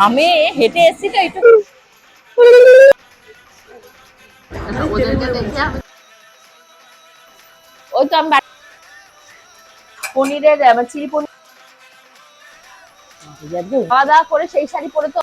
আমি হেঁটে এসেছি তো একটু। ওই তো আমি পনিরের চিলি পনির। খাওয়া দাওয়া করে সেই শাড়ি পরে তো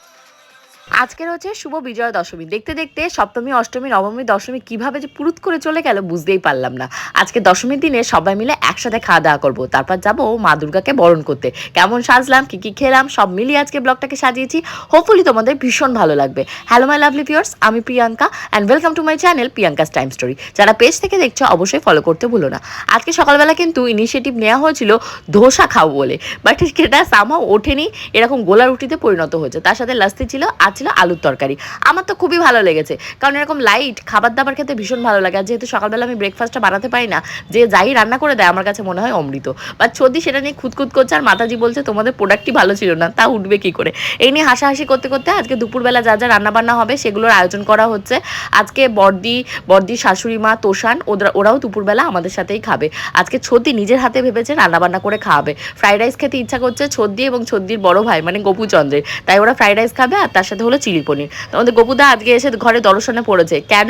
আজকের হচ্ছে শুভ বিজয়া দশমী। দেখতে দেখতে সপ্তমী, অষ্টমী, নবমী, দশমী কীভাবে যে পুরুত করে চলে গেল বুঝতেই পারলাম না। আজকে দশমীর দিনে সবাই মিলে একসাথে খাওয়া দাওয়া করব। তারপর যাব মা দুর্গাকে বরণ করতে। কেমন সাজলাম, কি কি খেলাম, সব মিলিয়ে আজকে ব্লগটাকে সাজিয়েছি। হোপফুলি তোমাদের ভীষণ ভালো লাগবে। হ্যালো মাই লাভলি ভিউয়ার্স আমি Priyanka and welcome to my channel Priyanka's time story যারা পেজ থেকে দেখছ, অবশ্যই ফলো করতে ভুলো না। আজকে সকালবেলা কিন্তু ইনিশিয়েটিভ নেওয়া হয়েছিল ধোসা খাব বলে। বাট সেটা সামাও ওঠেনি, এরকম গোলা রুটিতে পরিণত হয়েছে। তার সাথে লাস্তি ছিল আর ছিল আলুর তরকারি। আমার তো খুবই ভালো লেগেছে। কারণ এরকম লাইট খাবার দাবার খেতে ভীষণ ভালো লাগে। আর যেহেতু সকালবেলা আমি ব্রেকফাস্টটা বানাতে পারি না, যে যাই রান্না করে দেয়, আমার কাছে মনে হয় অমৃত। বা সর্দি সেটা নিয়ে খুঁতখুত করছে আর মাতাজি বলছে, তোমাদের প্রোডাক্টটি ভালো ছিল না, তা উঠবে কি করে? এই নিয়ে হাসাহাসি করতে করতে আজকে দুপুরবেলা যা যা রান্না বান্না হবে, সেগুলোর আয়োজন করা হচ্ছে। আজকে বর্দি বর্দি শাশুড়ি মা তোষান ওরা ওরাও দুপুরবেলা আমাদের সাথেই খাবে। আজকে ছদ্দি নিজের হাতে ভেবেছে রান্নাবান্না করে খাওয়াবে। ফ্রাইড রাইস খেতে ইচ্ছা করছে ছদ্দি এবং ছদ্দির বড় ভাই মানে গোপুচন্দ্রের। তাই ওরা ফ্রাইড রাইস খাবে আর তার সাথে হলো চিলি পনির। আমাদের গোপুদা আজকে এসে ঘরে দর্শনে পড়েছে। কেন?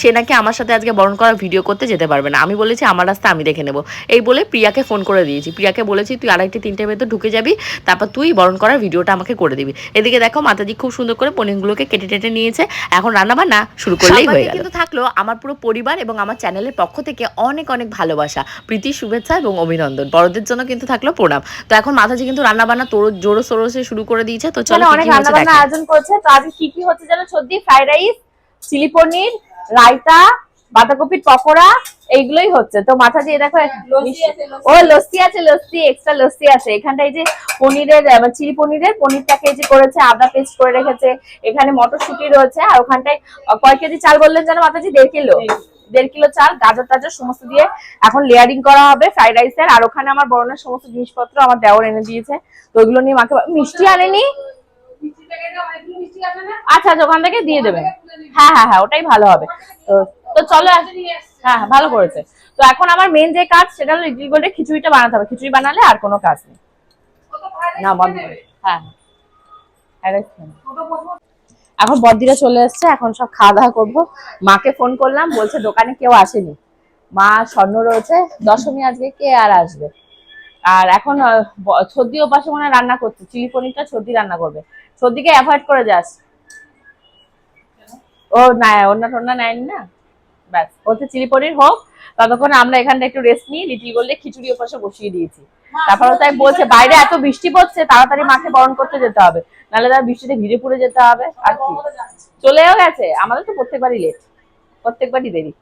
সে নাকি আমার সাথে আজকে বরণ করার ভিডিও করতে যেতে পারবে না। আমি বলেছি আমার রাস্তা আমি দেখে নেব। এই বলে প্রিয়াকে ফোন করে দিয়েছি। প্রিয়াকে বলেছি তুই আড়াইটে তিনটে ভেতর ঢুকে যাবি তারপর তুই বরণ করার ভিডিওটা আমাকে করে দিবি। এদিকে দেখো মাতাজি খুব সুন্দর করে পনিরগুলোকে কেটে টেটে নিয়েছে। এখন রান্না বান্না শুরু করলেই হয়ে গেল। কিন্তু থাকল আমার পুরো পরিবার এবং আমার চ্যানেলের পক্ষ থেকে অনেক অনেক ভালোবাসা প্রীতি শুভেচ্ছা এবং অভিনন্দন। বড়দের জন্য কিন্তু থাকল প্রণাম। তো এখন মাতাজি কিন্তু রান্না বান্না তোর জোরো সোরসে শুরু করে দিয়েছে। তো চলো অনেক কি হচ্ছে রান্না বান্না আয়োজন করছে তো আজকে কি কি হচ্ছে যেন সর্দি fried rice chilli paneer raita বাঁধাকপির পকোড়া এইগুলোই হচ্ছে। তো মাথা দিয়ে দেখো ও লস্যি আছে লস্যি এক্সট্রা লস্যি আছে। এখানটা এই যে পনিরের চিলি পনিরের পনিরটাকে এই যে করেছে আদা পেস্ট করে রেখেছে। এখানে মটরশুঁটি রয়েছে আর ওখানটায় কয় কেজি চাল বললেন যেন মাথাজি দেড় কিলো। দেড় কিলো। চাল গাজর টাজর সমস্ত দিয়ে এখন লেয়ারিং করা হবে ফ্রাইড রাইসের। আর ওখানে আমার বরণের সমস্ত জিনিসপত্র আমার দেওয়ার এনে দিয়েছে। তো ওইগুলো নিয়ে মাকে মিষ্টি আনেনি। আচ্ছা আচ্ছা ওখান থেকে দিয়ে দেবেন। হ্যাঁ হ্যাঁ হ্যাঁ ওটাই ভালো হবে। তো তো চলো হ্যাঁ হ্যাঁ ভালো করেছে। তো এখন আমার মেন যে কাজ, সেটা হলো ইডলি গোল্ডে খিচুড়িটা বানাতে হবে। খিচুড়ি বানালে আর কোনো কাজ নেই। না, বন্ধ করে। হ্যাঁ হ্যাঁ। এখন বর্দিরা চলে এসছে, এখন সব খাওয়া দাওয়া করব। মাকে ফোন করলাম, বলছে দোকানে কেউ আসেনি। মা স্বর্ণ রয়েছে, দশমী আজকে কে আর আসবে? আর এখন সর্দি ওপাশে মনে হয় রান্না করছে। চিলি পনিরটা সর্দি রান্না করবে। সর্দিকে অ্যাভয়েড করে যাস। ও না অন্য টন্যা নেয়নি না? ব্যাস ওতে চিলি পনির হোক ততক্ষণ আমরা এখানটা একটু রেস্ট নিই লিটিল গোল্ডে খিচুড়ি ওপাশে বসিয়ে দিয়েছি। তারপর তাই বলছে বাইরে এত বৃষ্টি পড়ছে তাড়াতাড়ি মাকে বরণ করতে যেতে হবে। নাহলে তার বৃষ্টিতে ভিজে পুড়ে যেতে হবে আর কি। চলেও গেছে আমাদের তো প্রত্যেকবারই লেট প্রত্যেকবারই দেরি।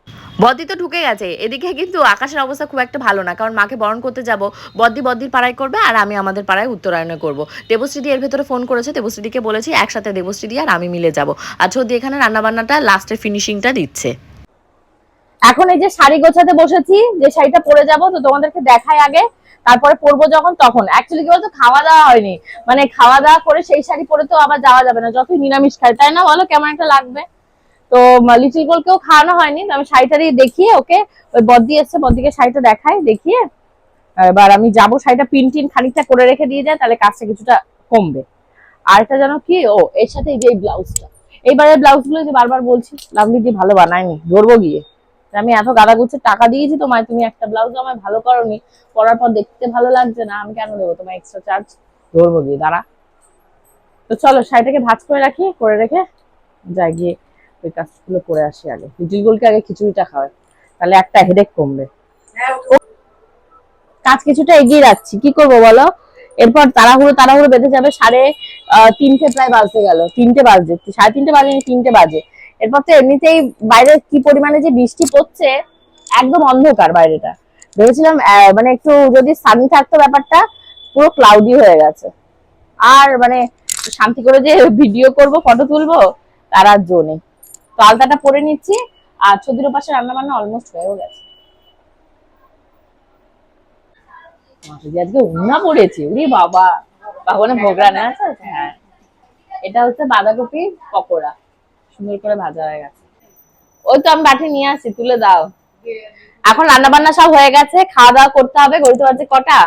বদ্দি তো ঢুকে গেছে। এদিকে কিন্তু আকাশের অবস্থা খুব একটা ভালো না কারণ মাকে বরণ করতে যাব। বদ্দি বদ্দির পাড়ায় করবে আর আমি আমাদের পাড়ায় উত্তরায়ণে করব। দেবশ্রীদি এর ভেতরে ফোন করেছে দেবশ্রীদিকে বলেছি একসাথে দেবশ্রীদি আর আমি মিলে যাব। আর যদি এখানে রান্নাবান্নাটা লাস্টের ফিনিশিংটা দিচ্ছে। এখন এই যে শাড়ি গোছাতে বসেছি যে শাড়িটা পরে যাব তো তোমাদেরকে দেখাই আগে। তারপরে পরবো যখন তখন। অ্যাকচুয়ালি কি বলতো খাওয়া দাওয়া হয়নি। মানে খাওয়া দাওয়া করে সেই শাড়ি পরে তো আবার যাওয়া যাবে না যতই নিরামিষ খাই। তাই না বলো কেমন একটা লাগবে? তো লিটিল গোলকেও খাওয়ানো হয়নি, আমি শাড়িটারই দেখিয়ে ওকে, ওই বদ্দি এসছে, বদ্দিকে শাড়িটা দেখায় দেখিয়ে, এবার আমি যাব শাড়িটা পিন টিন খানিকটা করে রেখে দিয়ে যায়, তাহলে কাজটা কিছুটা কমবে। আর এটা যেন কি, ও, এর সাথে এই যে ব্লাউজটা এইবারে ব্লাউজগুলো যে বারবার বলছি লাভলি যে ভালো বানায়নি, ধরবো গিয়ে। আমি এত গাদা গুচ্ছে টাকা দিয়েছি তোমায়, তুমি একটা ব্লাউজ আমায় ভালো করনি, পরার পর দেখতে ভালো লাগছে না, আমি কেন দেবো তোমায় এক্সট্রা চার্জ ধরবো গিয়ে, দাঁড়া। তো চলো, শাড়িটাকে ভাজ করে রাখি, করে রেখে যাই গিয়ে। ওই কাজগুলো করে আসি আগে। লিটিল গোলকে আগে খিচুড়িটা খাওয়াই, তাহলে একটা হেডেক কমবে। কাজ কিছুটা এগিয়ে রাখছি। কি করব বলো? এরপর তাড়াহুড়ো তাড়াহুড়ো বেঁধে যাবে সাড়ে তিনটে প্রায় বাজতে গেল। তিনটে বাজে, সাড়ে তিনটে বাজে তিনটে বাজে। এরপর তো এমনিতেই বাইরে কি পরিমাণে যে বৃষ্টি পড়ছে, একদম অন্ধকার বাইরেটা। ভেবেছিলাম মানে একটু যদি সানি থাকতো ব্যাপারটা, পুরো ক্লাউডি হয়ে গেছে। আর মানে শান্তি করে যে ভিডিও করব ফটো তুলবো, তার আর জো নেই। তো আলতাটা পরে নিচ্ছি, আর ছদির পাশে রান্না বান্না অলমোস্ট হয়েও গেছে। আজকে উন্না পড়েছে বাবা। আছে হ্যাঁ। এটা হচ্ছে বাঁধাকপি পকোড়া, সুন্দর করে ভাজা হয়ে গেছে। ওই তো আমি বাটি নিয়ে আসি তুলে দাও। এখন রান্না বান্না সব হয়ে গেছে, খাওয়া দাওয়া করতে হবে ঘড়িতে বাজে কটা?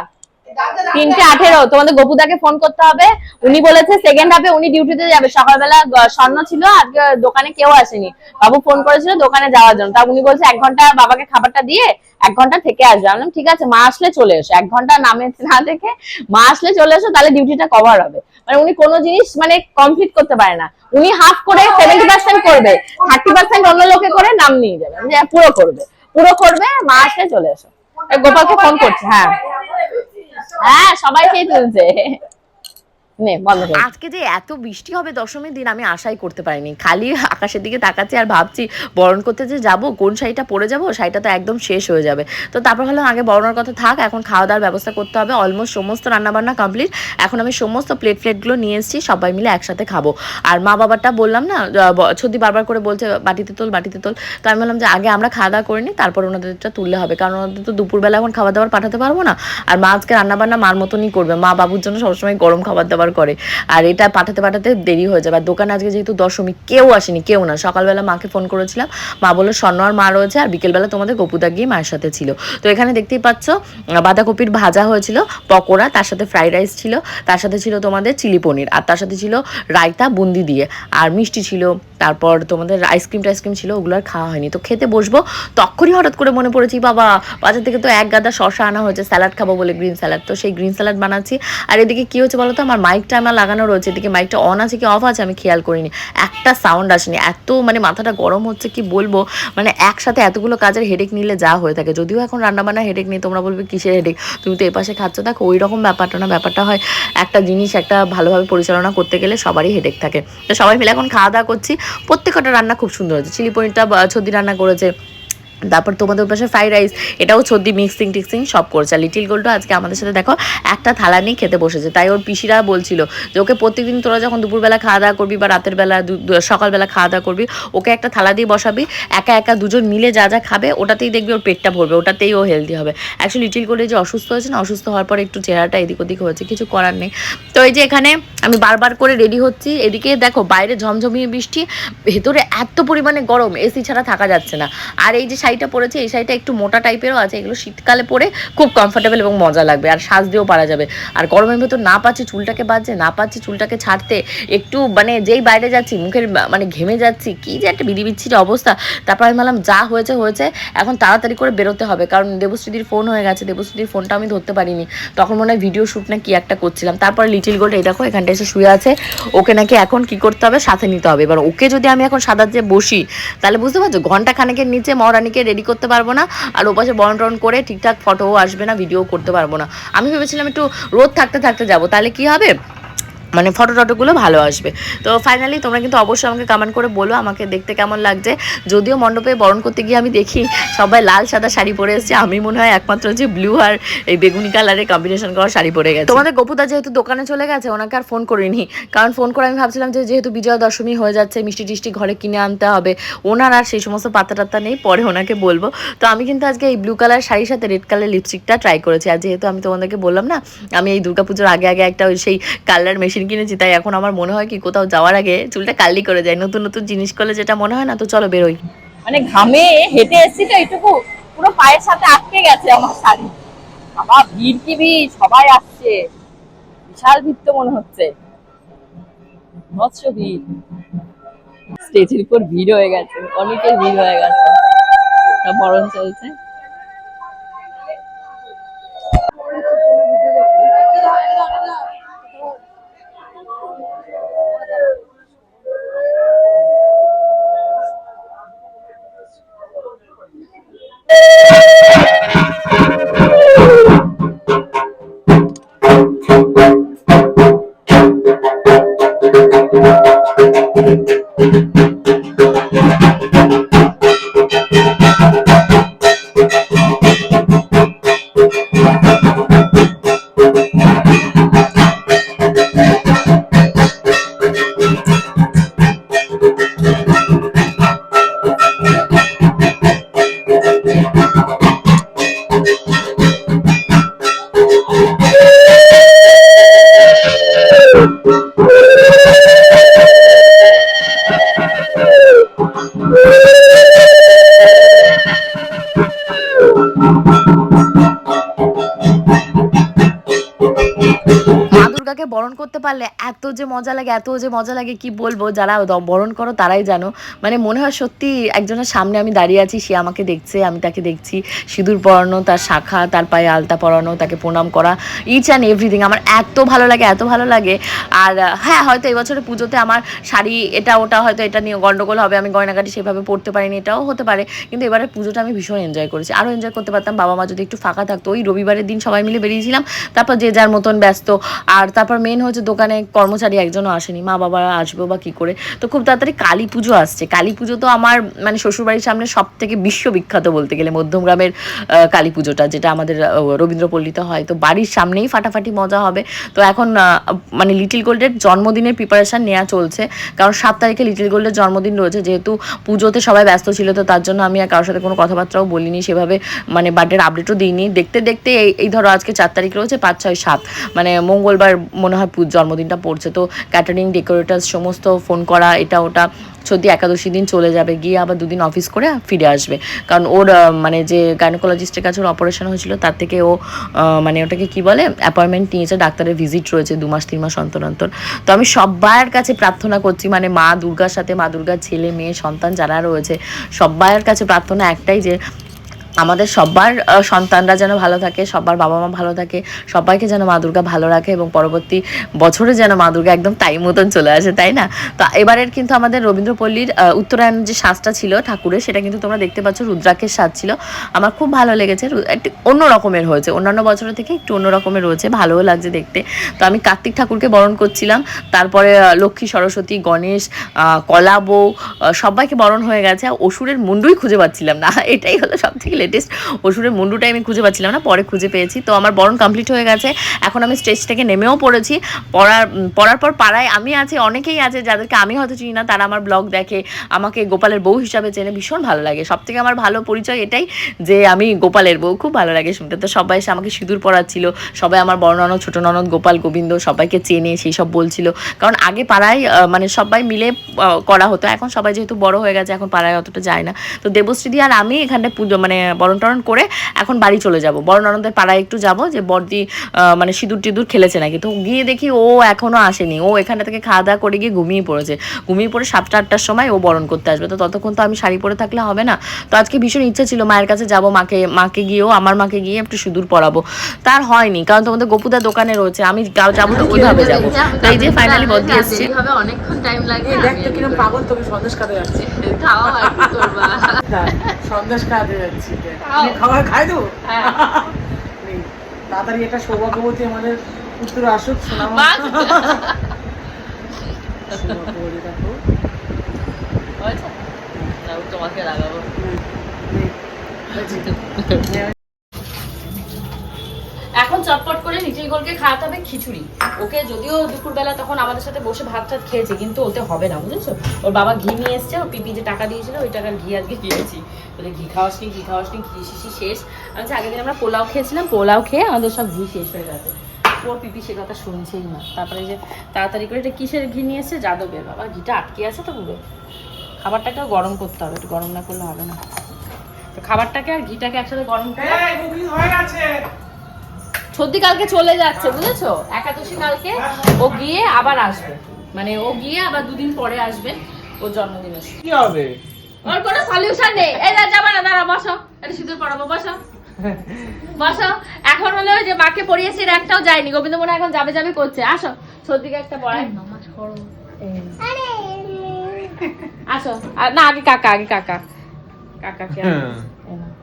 তিনটে আঠেরো। তোমাদের গোপুদাকে ফোন করতে হবে। উনি বলেছে সেকেন্ড হাফে উনি ডিউটিতে যাবে। সকালবেলা স্বর্ণ ছিল, আজকে দোকানে কেউ আসেনি। বাবু ফোন করেছিল দোকানে যাওয়ার জন্য। তা উনি বলছে, এক ঘণ্টা বাবাকে খাবারটা দিয়ে এক ঘণ্টা থেকে আসবে। আমি ঠিক আছে, মা আসলে চলে এসো। এক ঘণ্টা নামে না দেখে মা আসলে চলে এসো, তাহলে ডিউটিটা কভার হবে। মানে উনি কোনো জিনিস মানে কমপ্লিট করতে পারে না। উনি হাফ করে সেভেন্টি পার্সেন্ট করবে। থার্টি পার্সেন্ট অন্য লোকে করে নাম নিয়ে যাবে। আমি পুরো করবে। পুরো করবে, মা আসলে চলে এসো। গোপালকে ফোন করছে হ্যাঁ। হ্যাঁ সবাই খেয়ে তুলছে আজকে যে এত বৃষ্টি হবে দশমীর দিন, আমি আশাই করতে পারিনি। খালি আকাশের দিকে তাকাচ্ছি আর ভাবছি, বরণ করতে যে যাব, কোন শাড়িটা পরে যাব, শাড়িটা তো একদম শেষ হয়ে যাবে। তো তারপর ভাবলাম, আগে বরণের কথা থাক, এখন খাওয়া দাওয়ার ব্যবস্থা করতে হবে অলমোস্ট সমস্ত রান্নাবান্না কমপ্লিট এখন আমি সমস্ত প্লেট প্লেটগুলো নিয়ে এসেছি, সবাই মিলে একসাথে খাব। আর মা বাবারটা বললাম না ছদি বারবার করে বলছে, বাটিতে তোল বাটিতে তোল। তো আমি বললাম যে, আগে আমরা খাওয়া দাওয়া করে নিই, তারপর ওনাদেরটা তুললে হবে। কারণ ওনাদের তো দুপুরবেলা এখন খাবার দাবার পাঠাতে পারব না। আর মা আজকে রান্নাবান্না মার মতনই করবে। মা বাবুর জন্য সবসময় গরম খাবার দাবার করে। আর এটা পাঠাতে পাঠাতে দেরি হয়ে যাবে আর দোকানে আজকে যেহেতু দশমী, কেউ আসেনি, কেউ না। সকালবেলা মাকে ফোন করেছিলাম। মা বলল, স্বর্ণ আর মা রয়েছে, আর বিকেলবেলা তোমাদের গপুদা গিয়ে মায়ের সাথে ছিল। তো এখানে দেখতেই পাচ্ছ, বাঁধাকপির ভাজা হয়েছিল, পকোড়া, তার সাথে ফ্রাইড রাইস ছিল, তার সাথে ছিল তোমাদের চিলি পনির, আর তার সাথে ছিল রায়তা বুন্দি দিয়ে। আর মিষ্টি ছিল, তারপর তোমাদের আইসক্রিম টাইসক্রিম ছিল, ওগুলো আর খাওয়া হয়নি। তো খেতে বসবো, তখনই হঠাৎ করে মনে পড়েছি বাবা, বাজার থেকে তো এক গাদা শশা আনা হয়েছে, স্যালাড খাব বলে গ্রিন স্যালাড। তো সেই গ্রিন স্যালাড বানাচ্ছি। আর এদিকে কি হচ্ছে বলো তো? আমার মাইকটা আমার লাগানো রয়েছে, এদিকে মাইকটা অন আছে কি অফ আছে আমি খেয়াল করিনি। একটা সাউন্ড আসেনি, এত মানে মাথাটা গরম হচ্ছে, কি বলব? মানে একসাথে এতগুলো কাজের হেডেক নিলে যা হয়ে থাকে। যদিও এখন রান্নাবান্না হেডেক নেই, তোমরা বলবে কিসের হেডেক তুমি তো এপাশে খাচ্ছ, দেখো ওই রকম ব্যাপারটা না, ব্যাপারটা হয় একটা জিনিস একটা ভালোভাবে পরিচালনা করতে গেলে সবারই হেডেক থাকে। তো সবাই মিলে এখন খাওয়া দাওয়া করছি। প্রত্যেকটা রান্না খুব সুন্দর হয়েছে। চিলি পনিরটা ছদি রান্না করেছে। তারপর তোমাদের পাশে ফ্রাইড রাইস এটাও সর্দি মিক্সিং টিক্সিং সব করছে। লিটিল গোল্ডও আজকে আমাদের সাথে দেখো, একটা থালা নিয়ে খেতে বসেছে। তাই ওর পিসিরা বলছিল যে, ওকে প্রত্যেকদিন তোরা যখন দুপুরবেলা খাওয়া দাওয়া করবি বা রাতের বেলা সকালবেলা খাওয়া দাওয়া করবি, ওকে একটা থালা দিয়ে বসাবি, একা একা দুজন মিলে যা যা খাবে, ওটাতেই দেখবি ওর পেটটা ভরবে, ওটাতেই ও হেলদি হবে। অ্যাকচুয়ালি লিটিল গোল্ডে যে অসুস্থ হয়েছে না, অসুস্থ হওয়ার পর একটু চেহারাটা এদিক ওদিক হয়েছে, কিছু করার নেই। তো এই যে এখানে আমি বারবার করে রেডি হচ্ছি, এদিকে দেখো বাইরে ঝমঝমিয়ে বৃষ্টি, ভেতরে এত পরিমাণে গরম এসি ছাড়া থাকা যাচ্ছে না। আর এই যে শাড়িটা পরেছে, এই শাড়িটা একটু মোটা টাইপেরও আছে, এগুলো শীতকালে পরে খুব কমফোর্টেবল এবং মজা লাগবে, আর সাজ দিয়েও পারা যাবে। আর গরমের ভেতর না পাচ্ছি চুলটাকে বাজছে না পাচ্ছি চুলটাকে ছাড়তে, একটু মানে যেই বাইরে যাচ্ছি, মুখের মানে ঘেমে যাচ্ছি, কি যে একটা বিড়ি বিচ্ছিরি অবস্থা। তারপর আমি ভাবলাম, যা হয়েছে হয়েছে, এখন তাড়াতাড়ি করে বেরোতে হবে, কারণ দেবশ্রীদির ফোন হয়ে গেছে, দেবশ্রীদির ফোনটা আমি ধরতে পারিনি। তখন মনে হয় ভিডিও শ্যুট না কি একটা করছিলাম। তারপর লিটিল গোল্ড এই দেখো এখানটা এসে শুয়ে আছে, ওকে নাকি এখন কি করতে হবে? সাথে নিতে হবে। এবার ওকে যদি আমি এখন সাদা যে বসি, তাহলে বুঝতে পারছ ঘণ্টা খানেকের নিচে মহারানীকে রেডি করতে পারব না। আর ওপাশে বরণ টরণ করে ঠিকঠাক ফটোও আসবে না ভিডিও করতে পারব না। আমি ভেবেছিলাম একটু রোদ থাকতে থাকতে যাব। তাহলে কি হবে? মানে ফটো টটোগুলো ভালো আসবে। তো ফাইনালি তোমরা কিন্তু অবশ্যই আমাকে কমেন্ট করে বলো, আমাকে দেখতে কেমন লাগছে। যদিও মণ্ডপে বরণ করতে গিয়ে আমি দেখি সবাই লাল সাদা শাড়ি পরে এসেছে, আমি মনে হয় একমাত্র যে ব্লু আর এই বেগুনি কালারের কম্বিনেশন করা শাড়ি পরে গেছে। তোমাদের গোপুদা যেহেতু দোকানে চলে গেছে, ওনাকে আর ফোন করিনি। কারণ ফোন করে আমি ভাবছিলাম যে যেহেতু বিজয়া দশমী হয়ে যাচ্ছে, মিষ্টি টিষ্টি ঘরে কিনে আনতে হবে, ওনার আর সেই সমস্ত পাতা টাত্তা নেই, পরে ওনাকে বলব। তো আমি কিন্তু আজকে এই ব্লু কালার শাড়ির সাথে রেড কালার লিপস্টিকটা ট্রাই করেছি। আর যেহেতু আমি তোমাদেরকে বললাম না, আমি এই দুর্গাপুজোর আগে আগে একটা ওই সেই কালার মেশিন কিনেছি, তাই এখন আমার মনে হয় কি কোথাও যাওয়ার আগে চুলটা কালি করে যায়, নতুন নতুন জিনিস করলে যেটা মনে হয় না, তো চলো বেরোই। মানে ঘামে হেঁটে এসেছি তো এইটুকু, পুরো পায়ের সাথে আটকে গেছে আমার শাড়ি। বাবা, ভিড় কি ভিড়? সবাই আসছে। বিশাল ভিড় তো মনে হচ্ছে। মৎস্য ভিড়। স্টেজের উপর ভিড় হয়ে গেছে, অনেকের ভিড় হয়ে গেছে। বরণ চলছে। বরণ করতে পারলে এত যে মজা লাগে, এত যে মজা লাগে, কি বলব? যারা বরণ করো তারাই জানো। মানে মনে হয় সত্যি একজনের সামনে আমি দাঁড়িয়ে আছি, সে আমাকে দেখছে, আমি তাকে দেখছি। সিঁদুর পরানো, তার শাখা, তার পায়ে আলতা পরানো, তাকে প্রণাম করা ইচ অ্যান্ড এভরিথিং আমার এত ভালো লাগে, এত ভালো লাগে। আর হ্যাঁ হয়তো এবছরে পুজোতে আমার শাড়ি, এটা, ওটা হয়তো এটা নিয়ে গন্ডগোল হবে, আমি গয়নাগাটি সেভাবে পড়তে পারিনি, এটাও হতে পারে। কিন্তু এবারে পুজোটা আমি ভীষণ এনজয় করেছি। আরও এনজয় করতে পারতাম, বাবা মা যদি একটু ফাঁকা থাকতো। ওই রবিবারের দিন সবাই মিলে বেরিয়েছিলাম, তারপর যে যার মতন ব্যস্ত। আর তারপর মেন হচ্ছে দোকানে কর্মচারী একজনও আসেনি, মা বাবা আসবে বা কি করে? তো খুব তাড়াতাড়ি কালী পুজো আসছে। কালী পুজো তো আমার মানে শ্বশুরবাড়ির সামনে সব থেকে বিশ্ববিখ্যাত বলতে গেলে মধ্যমগ্রামের কালী পুজোটা, যেটা আমাদের রবীন্দ্রপল্লীতে হয়। তো বাড়ির সামনেই ফাটাফাটি মজা হবে। তো এখন মানে লিটিল গোল্ডের জন্মদিনের প্রিপারেশন নেওয়া চলছে। কারণ সাত তারিখে লিটিল গোল্ডের জন্মদিন রয়েছে। যেহেতু পুজোতে সবাই ব্যস্ত ছিল, তো তার জন্য আমি আর কারোর সাথে কোনো কথাবার্তাও বলিনি। সেভাবে মানে বার্থডের আপডেটও দিইনি। দেখতে দেখতে এই ধরো আজকে চার তারিখ রয়েছে, পাঁচ, ছয়, সাত। মানে মঙ্গলবার মনে হয় পু- জন্মদিনটা পড়ছে। তো ক্যাটারিং ডেকোরেটার্স সমস্ত ফোন করা, এটা, ওটা, সত্যি একাদশী দিন চলে যাবে। গিয়ে আবার দুদিন অফিস করে ফিরে আসবে। কারণ ওর মানে যে গাইনোকোলজিস্টের কাছে ওর অপারেশন হয়েছিল, তার থেকে ও মানে ওটাকে কি বলে অ্যাপয়েন্টমেন্ট নিয়েছে, ডাক্তারের ভিজিট রয়েছে দু মাস, তিন মাস অন্তর অন্তর। তো আমি সবার কাছে প্রার্থনা করছি মানে মা দুর্গার সাথে, মা দুর্গার ছেলে, মেয়ে, সন্তান যারা রয়েছে সবার কাছে প্রার্থনা একটাই যে আমাদের সবার সন্তানরা যেন ভালো থাকে সবার বাবা মা ভালো থাকে সবাইকে যেন মা দুর্গা ভালো রাখে এবং পরবর্তী বছরে যেন মা দুর্গা একদম টাইম মতন চলে আসে তাই না? তো এবারের কিন্তু আমাদের রবীন্দ্রপল্লীর উত্তরায়ণ যে সাজটা ছিল ঠাকুরের সেটা কিন্তু তোমরা দেখতে পাচ্ছ রুদ্রাক্ষের সাজ ছিল। আমার খুব ভালো লেগেছে একটু অন্য রকমের হয়েছে অন্যান্য বছরের থেকে একটু অন্য রকমের রয়েছে ভালোও লাগছে দেখতে। তো আমি কার্তিক ঠাকুরকে বরণ করছিলাম তারপরে লক্ষ্মী সরস্বতী গণেশ আহ, কলা বউ সবাইকে বরণ হয়ে গেছে অসুরের মুন্ডুই খুঁজে পাচ্ছিলাম না এটাই হলো সব থেকে লেটেস্ট অসুরের মুন্ডুটাই আমি খুঁজে পাচ্ছিলাম না, পরে খুঁজে পেয়েছি। তো আমার বরণ কমপ্লিট হয়ে গেছে। এখন আমি স্টেজ থেকে নেমেও পড়েছি। পড়ার পড়ার পর পাড়ায় আমি আছি, অনেকেই আছে যাদেরকে আমি হয়তো চিনি না, তারা আমার ব্লগ দেখে, আমাকে গোপালের বউ হিসাবে চেনে, ভীষণ ভালো লাগে। সব থেকে আমার ভালো পরিচয় এটাই যে আমি গোপালের বউ, খুব ভালো লাগে শুনতে। তো সবাই এসে আমাকে সিঁদুর পড়াচ্ছিল সবাই আমার বড় ননদ, ছোট ননদ, গোপাল, গোবিন্দ, সবাইকে চেনে, সেই সব বলছিল। কারণ আগে পাড়ায় মানে সবাই মিলে করা হতো, এখন সবাই যেহেতু বড় হয়ে গেছে, এখন পাড়ায় অতটা যায় না। তো দেবশ্রী দেবশ্রীদি আর আমি এখানটায় পুজো মানে বরণ টরণ করে এখন বাড়ি চলে যাব। বরণ ননদের পাড়ায় একটু যাব যে আহ, মানে সিঁদুর টিঁদুর খেলেছে নাকি। তো গিয়ে দেখি ও এখনও আসেনি। ও এখানটা থেকে খাওয়া দাওয়া করে গিয়ে ঘুমিয়ে পড়েছে। ঘুমিয়ে পড়ে সাতটা আটটার সময় ও বরণ করতে আসবে। তো ততক্ষণ তো আমি শাড়ি পরে থাকলে হবে না। তো আজকে ভীষণ ইচ্ছা ছিল মায়ের কাছে যাব মাকে মাকে গিয়েও আমার মাকে গিয়ে একটু সিঁদুর পরাবো। তার হয়নি কারণ তোমাদের গোপুদার দোকানে রয়েছে। আমি যাব তো ওইভাবে যাব? তো এই যে ফাইনালি বদ্দি এসছে। অনেকক্ষণ টাইম লাগে দেখ তো কিরম পাগল তোকে সন্দেশ খাতে যাচ্ছে। খাওয়া হয় কি করবা। সন্দেশ খাতে যাচ্ছি। খাবার খাই দেবো হ্যাঁ। তাড়াতাড়ি একটা সৌভাগ্যবতী আমাদের আসুক শোনাবো সৌভাগ্যবতী দেখো। তোমাকে লাগাবো এখন চটপট করে নিজের গোলকে খাওয়াতে হবে খিচুড়ি। ওকে যদিও দুপুরবেলা তখন আমাদের সাথে বসে ভাত টাত খেয়েছে কিন্তু ওতে হবে না বুঝেছ? ওর বাবা ঘি নিয়ে এসছে ওর পিপি যে টাকা দিয়েছিল ওই টাকার ঘি আজকে দিয়েছি। বলে ঘি খাওয়াস নি ঘি খাওয়াস নি ঘি শিশি শেষ। আমি বলছি, আগের দিন আমরা পোলাও খেয়েছিলাম পোলাও খেয়ে আমাদের সব ঘি শেষ হয়ে গেছে। ওর পিপি সে কথা শুনছেই না। তারপরে যে তাড়াতাড়ি করে এটা কিসের ঘি নিয়ে এসছে? যাদবের। বাবা ঘিটা আটকে আছে তো পুরো। খাবারটাকেও গরম করতে হবে একটু গরম না করলে হবে না। তো খাবারটাকে আর ঘিটাকে একসাথে গরম করে এই, booking হয়ে গেছে। সত্যি কালকে চলে যাচ্ছে বুঝেছ? একাদশী কালকে ও গিয়ে আবার আসবে। মানে ও গিয়ে আবার দুদিন পরে আসবে ওর জন্মদিনে কি হবে? ওর কোনো সলিউশন নেই। এই যা যাবে না দাঁড়া বসো। এটা সিঁদুর পড়াবো বসো। বসো। এখন হলো যে মাকে পড়িয়েছি একটাও যায়নি। গোবিন্দ মনে হয় এখন যাবে যাবে করছে। আসো সত্যিকে একটা পড়াই আসো। না আগে কাকা আগে কাকা।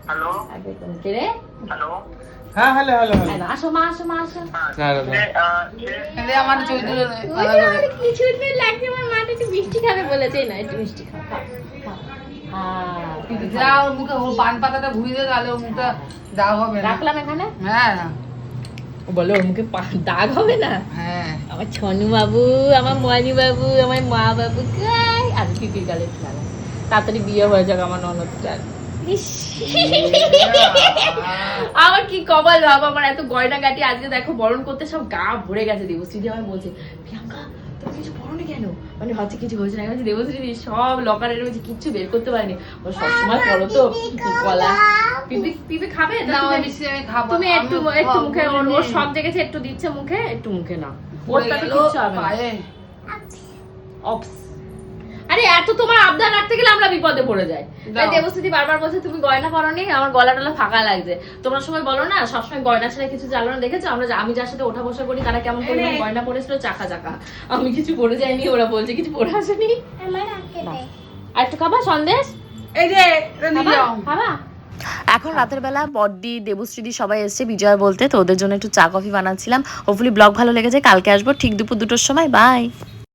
হ্যালো। তুমি কে হ্যাঁ হ্যালো হ্যালো হ্যালো। আসো মা আসো মা আসো। আমার লাগছে মাটা একটু মিষ্টি খাবে বলেছে। না একটু মিষ্টি। হ্যাঁ। যা ওর মুখে ওর পান পাতাটা ঘুরিয়ে দে তাহলে ওর মুখটা দাগ হবে রাখলাম এখানে? হ্যাঁ। ও বলে ওর মুখে পা- দাগ হবে না? হ্যাঁ। আমার ছনু বাবু আমার ময়নি বাবু আমার মা বাবু গাই আর গালে। তাড়াতাড়ি বিয়ে হয়ে যাক আমার ননদটার। ইস। আমার কি কপাল বাবা আমার এত গয়না গাটি আজকে দেখো বরণ করতে সব গা ভরে গেছে দেবশ্রী আমার বলছে প্রিয়াঙ্কা কিছু পরনি কেন? মানে ভাবছি কিছু হয়েছে না। দেবশ্রী দি, সব লকারের মধ্যে কিচ্ছু বের করতে পারেনি। ও সবসময় পড়ো তো কলা পিপি পিপি খাবে? না তুমি- ওই মিষ্টি আমি খাব তুমি একটু একটু মুখে ওর সব দেখেছে একটু দিচ্ছে মুখে একটু মুখে না। পড়ে ওর কিচ্ছু হবে অপস। আরে এত তোমার আবদার রাখতে গেলে আমরা বিপদে পড়ে যাই। তাই। দেবস্থিতি বারবার বলছে তুমি গয়না পরনি? আমার গলা টলা ফাঁকা লাগছে। তোমরা সবাই বলো না সবসময় গয়না ছাড়া কিছু চালো না। দেখেছ? আমরা আমি যার সাথে ওঠা বসা করি তারা কেমন পরিমাণ গয়না পরেছিল চাকা চাকা। আমি কিছু পরে যাইনি ওরা বলছে কিছু পরে আসেনি। আর একটু খাবা সন্দেশ? এই যে খাবা? এখন রাতের বেলা বড্ডি দেবশ্রীদি সবাই এসছে বিজয় বলতে তো ওদের জন্য একটু চা কফি বানাচ্ছিলাম। হোপফুলি ব্লগ ভালো লেগেছে কালকে আসব ঠিক দুপুর দুটোর সময় বাই